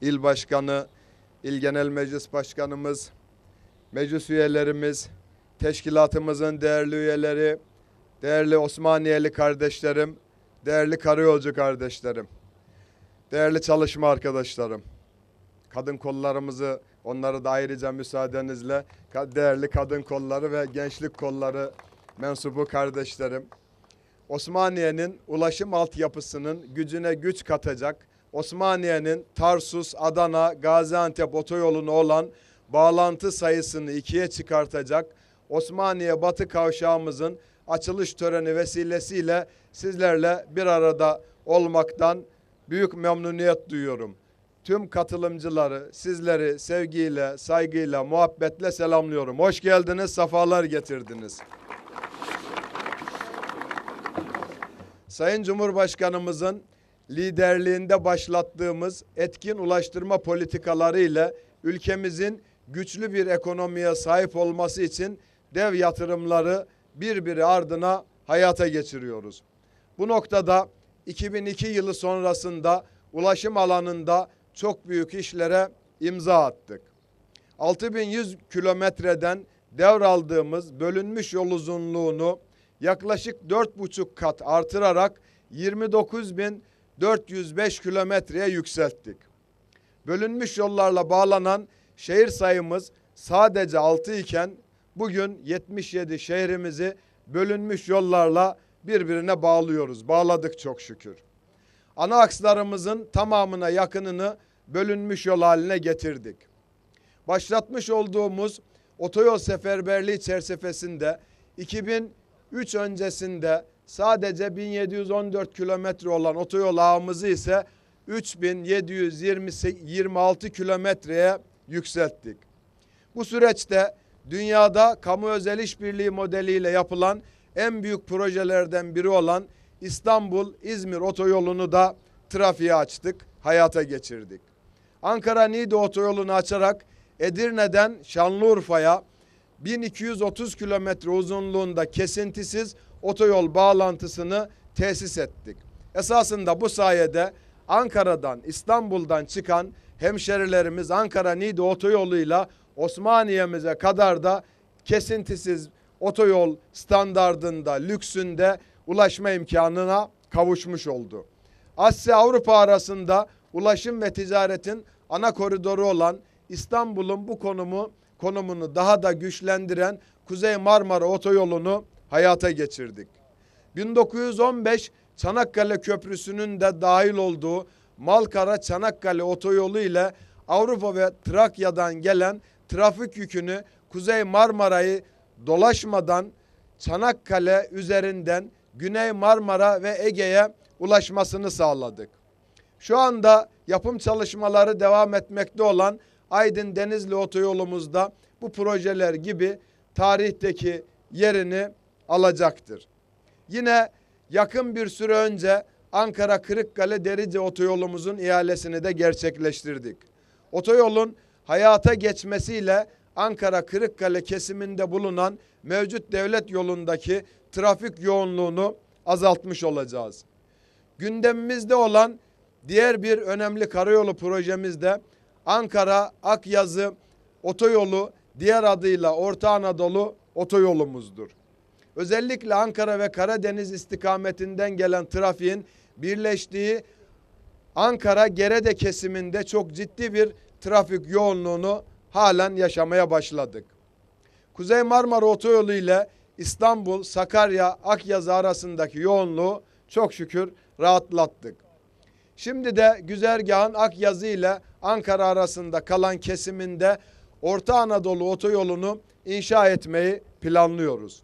il başkanı, il genel meclis başkanımız, meclis üyelerimiz, teşkilatımızın değerli üyeleri, değerli Osmaniyeli kardeşlerim, değerli karayolcu kardeşlerim, değerli çalışma arkadaşlarım, kadın kollarımızı onları da ayrıca müsaadenizle değerli kadın kolları ve gençlik kolları mensubu kardeşlerim. Osmaniye'nin ulaşım altyapısının gücüne güç katacak, Osmaniye'nin Tarsus, Adana, Gaziantep otoyoluna olan bağlantı sayısını ikiye çıkartacak, Osmaniye Batı kavşağımızın açılış töreni vesilesiyle sizlerle bir arada olmaktan büyük memnuniyet duyuyorum. Tüm katılımcıları, sizleri sevgiyle, saygıyla, muhabbetle selamlıyorum. Hoş geldiniz, safalar getirdiniz. Sayın Cumhurbaşkanımızın liderliğinde başlattığımız etkin ulaştırma politikaları ile ülkemizin güçlü bir ekonomiye sahip olması için dev yatırımları birbiri ardına hayata geçiriyoruz. Bu noktada 2002 yılı sonrasında ulaşım alanında çok büyük işlere imza attık. 6100 kilometreden devraldığımız bölünmüş yol uzunluğunu yaklaşık 4,5 kat artırarak 29.405 kilometreye yükselttik. Bölünmüş yollarla bağlanan şehir sayımız sadece 6 iken bugün 77 şehrimizi bölünmüş yollarla birbirine bağlıyoruz. Bağladık çok şükür. Ana akslarımızın tamamına yakınını bölünmüş yol haline getirdik. Başlatmış olduğumuz otoyol seferberliği çerçevesinde 2003 öncesinde sadece 1714 kilometre olan otoyol ağımızı ise 3726 kilometreye yükselttik. Bu süreçte dünyada kamu özel işbirliği modeliyle yapılan en büyük projelerden biri olan İstanbul-İzmir otoyolunu da trafiğe açtık, hayata geçirdik. Ankara-Niğde otoyolunu açarak Edirne'den Şanlıurfa'ya 1230 kilometre uzunluğunda kesintisiz otoyol bağlantısını tesis ettik. Esasında bu sayede Ankara'dan, İstanbul'dan çıkan hemşerilerimiz Ankara-Niğde otoyoluyla Osmaniye'mize kadar da kesintisiz otoyol standardında, lüksünde ulaşma imkanına kavuşmuş oldu. Asya Avrupa arasında ulaşım ve ticaretin ana koridoru olan İstanbul'un bu konumu konumunu daha da güçlendiren Kuzey Marmara Otoyolu'nu hayata geçirdik. 1915 Çanakkale Köprüsü'nün de dahil olduğu Malkara Çanakkale Otoyolu ile Avrupa ve Trakya'dan gelen trafik yükünü Kuzey Marmara'yı dolaşmadan Çanakkale üzerinden Güney Marmara ve Ege'ye ulaşmasını sağladık. Şu anda yapım çalışmaları devam etmekte olan Aydın Denizli otoyolumuzda bu projeler gibi tarihteki yerini alacaktır. Yine yakın bir süre önce Ankara Kırıkkale Derice otoyolumuzun ihalesini de gerçekleştirdik. Otoyolun hayata geçmesiyle Ankara Kırıkkale kesiminde bulunan mevcut devlet yolundaki trafik yoğunluğunu azaltmış olacağız. Gündemimizde olan diğer bir önemli karayolu projemizde Ankara Akyazı otoyolu diğer adıyla Orta Anadolu otoyolumuzdur. Özellikle Ankara ve Karadeniz istikametinden gelen trafiğin birleştiği Ankara Gerede kesiminde çok ciddi bir trafik yoğunluğunu halen yaşamaya başladık. Kuzey Marmara Otoyolu ile İstanbul, Sakarya, Akyazı arasındaki yoğunluğu çok şükür rahatlattık. Şimdi de güzergahın Akyazı ile Ankara arasında kalan kesiminde Orta Anadolu otoyolunu inşa etmeyi planlıyoruz.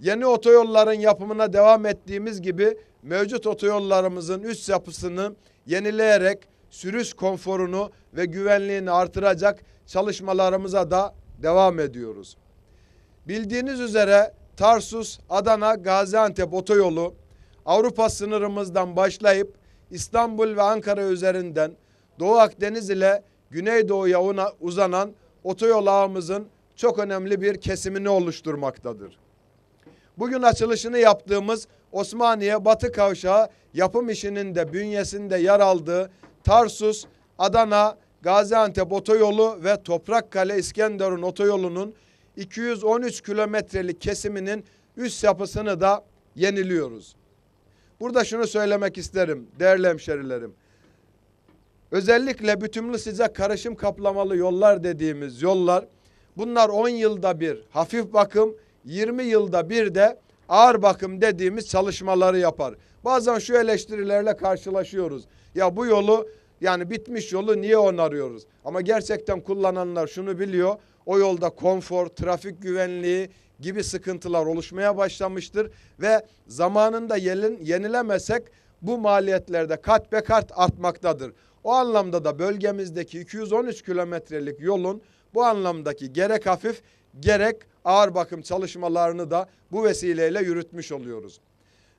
Yeni otoyolların yapımına devam ettiğimiz gibi mevcut otoyollarımızın üst yapısını yenileyerek sürüş konforunu ve güvenliğini artıracak çalışmalarımıza da devam ediyoruz. Bildiğiniz üzere Tarsus, Adana, Gaziantep otoyolu Avrupa sınırımızdan başlayıp İstanbul ve Ankara üzerinden Doğu Akdeniz ile Güneydoğu'ya uzanan otoyol ağımızın çok önemli bir kesimini oluşturmaktadır. Bugün açılışını yaptığımız Osmaniye Batı Kavşağı yapım işinin de bünyesinde yer aldığı Tarsus, Adana Gaziantep otoyolu ve Toprakkale İskenderun otoyolunun 213 kilometrelik kesiminin üst yapısını da yeniliyoruz. Burada şunu söylemek isterim değerli hemşerilerim. Özellikle bütünlü sıcak karışım kaplamalı yollar dediğimiz yollar bunlar 10 yılda bir hafif bakım, 20 yılda bir de ağır bakım dediğimiz çalışmaları yapar. Bazen şu eleştirilerle karşılaşıyoruz. Ya bu yolu yani bitmiş yolu niye onarıyoruz? Ama gerçekten kullananlar şunu biliyor. O yolda konfor, trafik güvenliği gibi sıkıntılar oluşmaya başlamıştır ve zamanında yelin, yenilemesek bu maliyetlerde kat be kat artmaktadır. O anlamda da bölgemizdeki 213 kilometrelik yolun bu anlamdaki gerek hafif gerek ağır bakım çalışmalarını da bu vesileyle yürütmüş oluyoruz.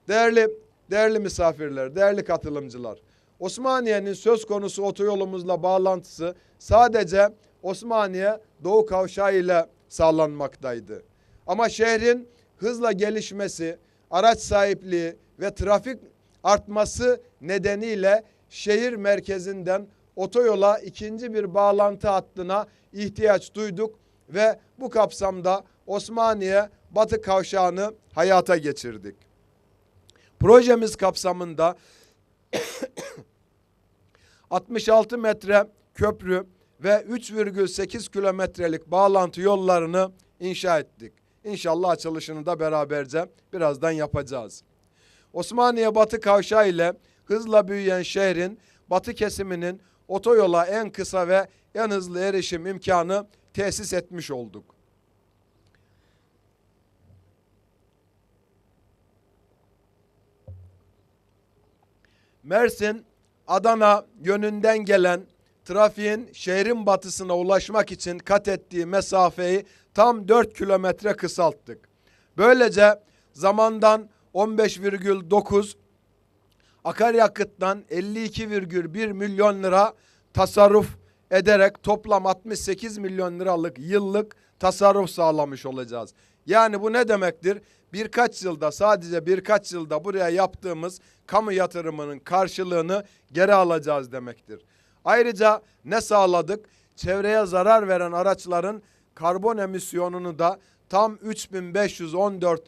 Değerli değerli misafirler, değerli katılımcılar. Osmaniye'nin söz konusu otoyolumuzla bağlantısı sadece Osmaniye Doğu Kavşağı ile sağlanmaktaydı. Ama şehrin hızla gelişmesi, araç sahipliği ve trafik artması nedeniyle şehir merkezinden otoyola ikinci bir bağlantı hattına ihtiyaç duyduk ve bu kapsamda Osmaniye Batı Kavşağı'nı hayata geçirdik. Projemiz kapsamında 66 metre köprü ve 3,8 kilometrelik bağlantı yollarını inşa ettik. İnşallah açılışını da beraberce birazdan yapacağız. Osmaniye Batı Kavşağı ile hızla büyüyen şehrin batı kesiminin otoyola en kısa ve en hızlı erişim imkanı tesis etmiş olduk. Mersin, Adana yönünden gelen trafiğin şehrin batısına ulaşmak için kat ettiği mesafeyi tam 4 kilometre kısalttık. Böylece zamandan 15,9 akaryakıttan 52,1 milyon lira tasarruf ederek toplam 68 milyon liralık yıllık tasarruf sağlamış olacağız. Yani bu ne demektir? Birkaç yılda sadece birkaç yılda buraya yaptığımız kamu yatırımının karşılığını geri alacağız demektir. Ayrıca ne sağladık? Çevreye zarar veren araçların karbon emisyonunu da tam 3514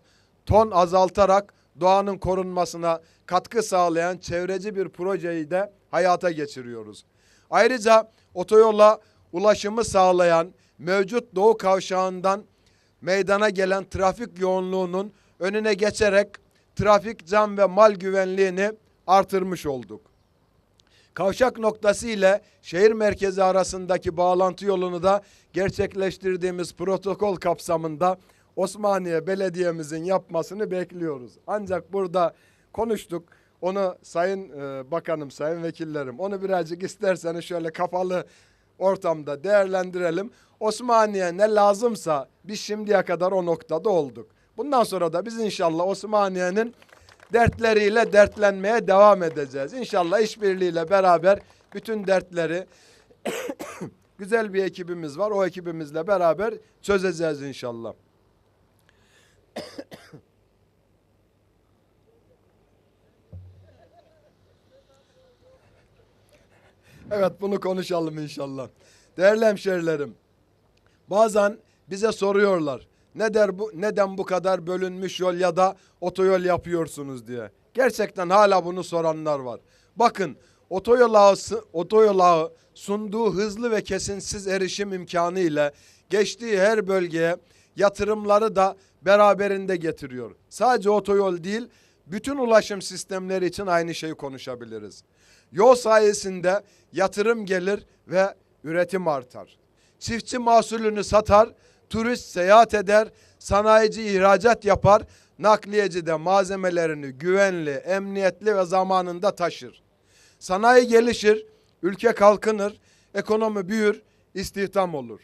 ton azaltarak doğanın korunmasına katkı sağlayan çevreci bir projeyi de hayata geçiriyoruz. Ayrıca otoyola ulaşımı sağlayan mevcut Doğu Kavşağı'ndan meydana gelen trafik yoğunluğunun önüne geçerek trafik, can ve mal güvenliğini artırmış olduk. Kavşak noktası ile şehir merkezi arasındaki bağlantı yolunu da gerçekleştirdiğimiz protokol kapsamında Osmaniye Belediye'mizin yapmasını bekliyoruz. Ancak burada konuştuk. Onu Sayın e, Bakanım, Sayın Vekillerim onu birazcık isterseniz şöyle kapalı ortamda değerlendirelim. Osmaniye ne lazımsa biz şimdiye kadar o noktada olduk. Bundan sonra da biz inşallah Osmaniye'nin dertleriyle dertlenmeye devam edeceğiz. İnşallah işbirliğiyle beraber bütün dertleri güzel bir ekibimiz var. O ekibimizle beraber çözeceğiz inşallah. Evet bunu konuşalım inşallah. Değerli hemşerilerim, bazen bize soruyorlar. Ne der bu, neden bu kadar bölünmüş yol ya da otoyol yapıyorsunuz diye. Gerçekten hala bunu soranlar var. Bakın otoyol ağı, otoyol ağı sunduğu hızlı ve kesinsiz erişim imkanı ile geçtiği her bölgeye yatırımları da beraberinde getiriyor. Sadece otoyol değil, bütün ulaşım sistemleri için aynı şeyi konuşabiliriz. Yol sayesinde yatırım gelir ve üretim artar. Çiftçi mahsulünü satar, turist seyahat eder, sanayici ihracat yapar, nakliyeci de malzemelerini güvenli, emniyetli ve zamanında taşır. Sanayi gelişir, ülke kalkınır, ekonomi büyür, istihdam olur.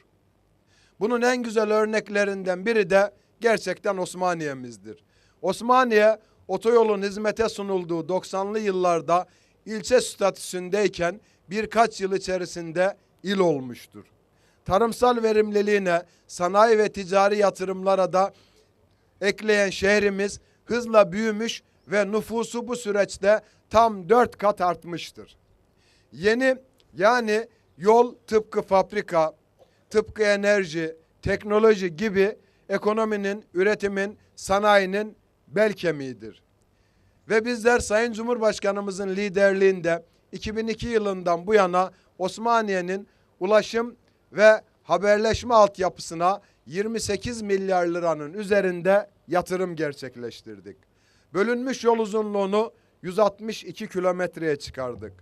Bunun en güzel örneklerinden biri de gerçekten Osmaniye'mizdir. Osmaniye otoyolun hizmete sunulduğu 90'lı yıllarda ilçe statüsündeyken birkaç yıl içerisinde il olmuştur. Tarımsal verimliliğine, sanayi ve ticari yatırımlara da ekleyen şehrimiz hızla büyümüş ve nüfusu bu süreçte tam dört kat artmıştır. Yeni Yani yol tıpkı fabrika, tıpkı enerji, teknoloji gibi ekonominin, üretimin, sanayinin bel kemiğidir. Ve bizler Sayın Cumhurbaşkanımızın liderliğinde 2002 yılından bu yana Osmaniye'nin ulaşım ve haberleşme altyapısına 28 milyar liranın üzerinde yatırım gerçekleştirdik. Bölünmüş yol uzunluğunu 162 kilometreye çıkardık.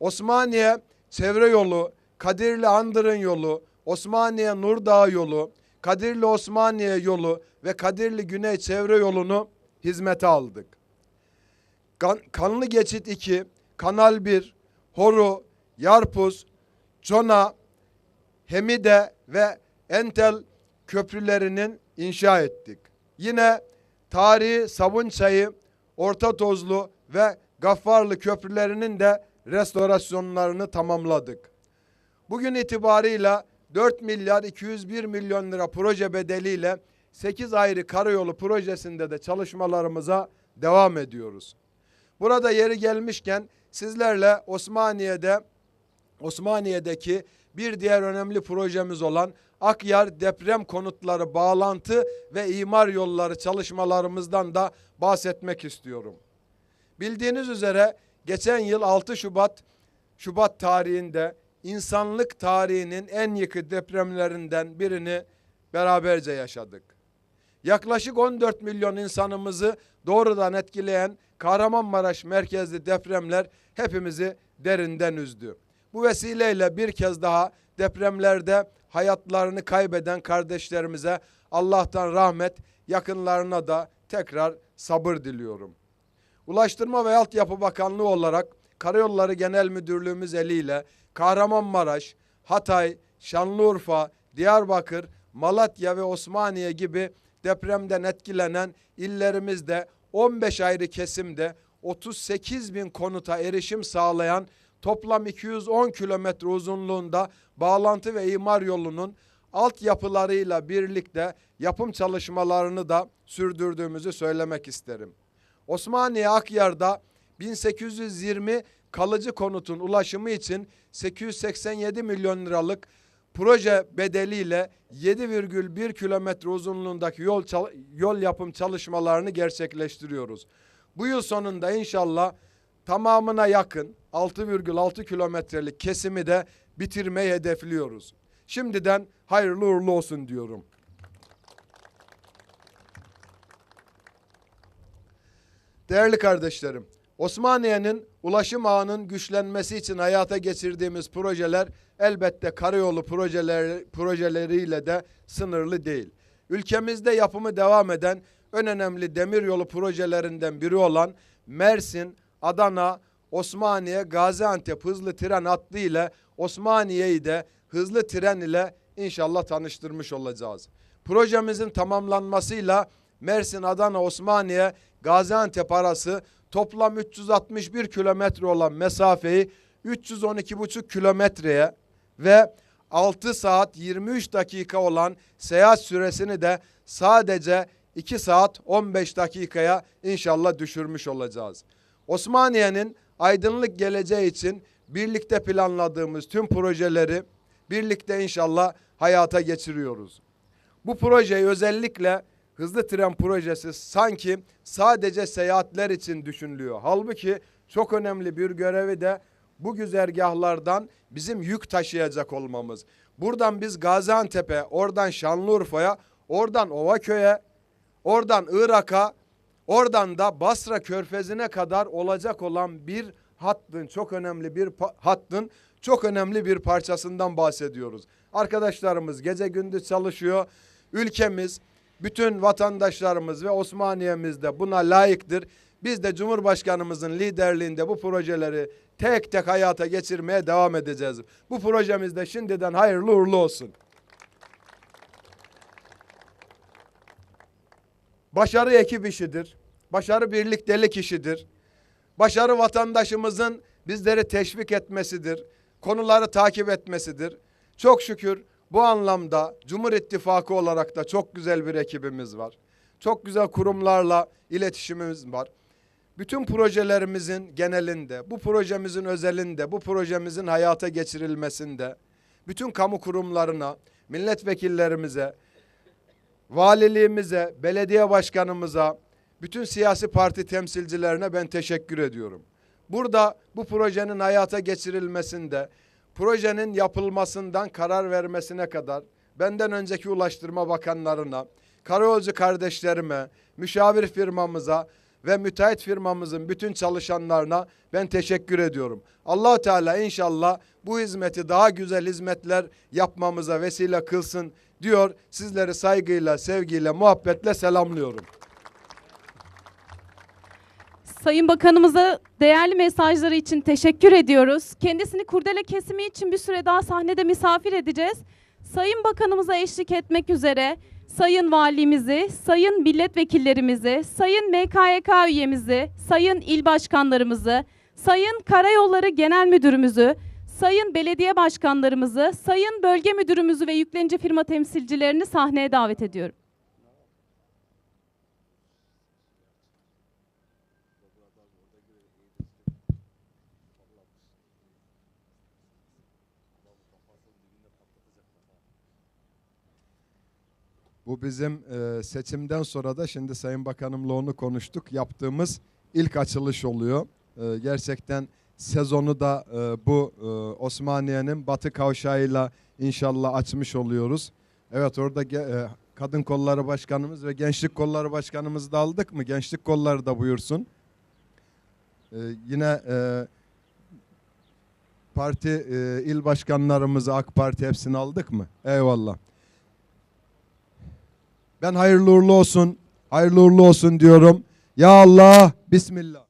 Osmaniye çevre yolu, Kadirli Andırın yolu, Osmaniye Nurdağ yolu, Kadirli Osmaniye yolu ve Kadirli Güney çevre yolunu hizmete aldık. Kan- Kanlı Geçit 2, Kanal 1, Horu, Yarpuz, Cona, Hemide ve Entel köprülerinin inşa ettik. Yine tarihi Sabunçayı, Orta Tozlu ve Gaffarlı köprülerinin de restorasyonlarını tamamladık. Bugün itibarıyla 4 milyar 201 milyon lira proje bedeliyle 8 ayrı karayolu projesinde de çalışmalarımıza devam ediyoruz. Burada yeri gelmişken sizlerle Osmaniye'de Osmaniye'deki bir diğer önemli projemiz olan Akyar deprem konutları bağlantı ve imar yolları çalışmalarımızdan da bahsetmek istiyorum. Bildiğiniz üzere geçen yıl 6 Şubat Şubat tarihinde insanlık tarihinin en yıkı depremlerinden birini beraberce yaşadık. Yaklaşık 14 milyon insanımızı doğrudan etkileyen Kahramanmaraş merkezli depremler hepimizi derinden üzdü. Bu vesileyle bir kez daha depremlerde hayatlarını kaybeden kardeşlerimize Allah'tan rahmet, yakınlarına da tekrar sabır diliyorum. Ulaştırma ve Altyapı Bakanlığı olarak Karayolları Genel Müdürlüğümüz eliyle Kahramanmaraş, Hatay, Şanlıurfa, Diyarbakır, Malatya ve Osmaniye gibi depremden etkilenen illerimizde 15 ayrı kesimde 38 bin konuta erişim sağlayan toplam 210 kilometre uzunluğunda bağlantı ve imar yolunun altyapılarıyla birlikte yapım çalışmalarını da sürdürdüğümüzü söylemek isterim. Osmaniye Akyar'da 1820 kalıcı konutun ulaşımı için 887 milyon liralık proje bedeliyle 7,1 kilometre uzunluğundaki yol yol yapım çalışmalarını gerçekleştiriyoruz. Bu yıl sonunda inşallah tamamına yakın 6,6 kilometrelik kesimi de bitirmeyi hedefliyoruz. Şimdiden hayırlı uğurlu olsun diyorum. Değerli kardeşlerim, Osmaniye'nin ulaşım ağının güçlenmesi için hayata geçirdiğimiz projeler elbette karayolu projeleri, projeleriyle de sınırlı değil. Ülkemizde yapımı devam eden en önemli demiryolu projelerinden biri olan Mersin, Adana, Osmaniye, Gaziantep hızlı tren hattı ile Osmaniye'yi de hızlı tren ile inşallah tanıştırmış olacağız. Projemizin tamamlanmasıyla Mersin, Adana, Osmaniye, Gaziantep arası toplam 361 kilometre olan mesafeyi 312,5 kilometreye ve 6 saat 23 dakika olan seyahat süresini de sadece 2 saat 15 dakikaya inşallah düşürmüş olacağız. Osmaniye'nin aydınlık geleceği için birlikte planladığımız tüm projeleri birlikte inşallah hayata geçiriyoruz. Bu projeyi özellikle hızlı tren projesi sanki sadece seyahatler için düşünülüyor. Halbuki çok önemli bir görevi de bu güzergahlardan bizim yük taşıyacak olmamız. Buradan biz Gaziantep'e, oradan Şanlıurfa'ya, oradan Ovaköy'e, oradan Irak'a, oradan da Basra Körfezi'ne kadar olacak olan bir hattın çok önemli bir hattın çok önemli bir parçasından bahsediyoruz. Arkadaşlarımız gece gündüz çalışıyor. Ülkemiz, bütün vatandaşlarımız ve Osmaniye'miz de buna layıktır. Biz de Cumhurbaşkanımızın liderliğinde bu projeleri tek tek hayata geçirmeye devam edeceğiz. Bu projemiz de şimdiden hayırlı uğurlu olsun. Başarı ekip işidir. Başarı birliktelik işidir. Başarı vatandaşımızın bizleri teşvik etmesidir. Konuları takip etmesidir. Çok şükür bu anlamda Cumhur İttifakı olarak da çok güzel bir ekibimiz var. Çok güzel kurumlarla iletişimimiz var. bütün projelerimizin genelinde, bu projemizin özelinde, bu projemizin hayata geçirilmesinde bütün kamu kurumlarına, milletvekillerimize, valiliğimize, belediye başkanımıza, bütün siyasi parti temsilcilerine ben teşekkür ediyorum. Burada bu projenin hayata geçirilmesinde, projenin yapılmasından karar vermesine kadar benden önceki ulaştırma bakanlarına, karayolcu kardeşlerime, müşavir firmamıza ve müteahhit firmamızın bütün çalışanlarına ben teşekkür ediyorum. allah Teala inşallah bu hizmeti daha güzel hizmetler yapmamıza vesile kılsın diyor. Sizleri saygıyla, sevgiyle, muhabbetle selamlıyorum. Sayın Bakanımıza değerli mesajları için teşekkür ediyoruz. Kendisini kurdele kesimi için bir süre daha sahnede misafir edeceğiz. Sayın Bakanımıza eşlik etmek üzere Sayın Valimizi, Sayın Milletvekillerimizi, Sayın MKYK üyemizi, Sayın İl Başkanlarımızı, Sayın Karayolları Genel Müdürümüzü, Sayın Belediye Başkanlarımızı, Sayın Bölge Müdürümüzü ve yüklenici firma temsilcilerini sahneye davet ediyorum. Bu bizim e, seçimden sonra da şimdi Sayın Bakanımla onu konuştuk. Yaptığımız ilk açılış oluyor. E, gerçekten sezonu da e, bu e, Osmaniye'nin batı kavşağıyla inşallah açmış oluyoruz. Evet orada Kadın Kolları Başkanımız ve Gençlik Kolları Başkanımızı da aldık mı? Gençlik Kolları da buyursun. Yine parti il başkanlarımızı AK Parti hepsini aldık mı? Eyvallah. Ben hayırlı uğurlu olsun, hayırlı uğurlu olsun diyorum. Ya Allah, Bismillah.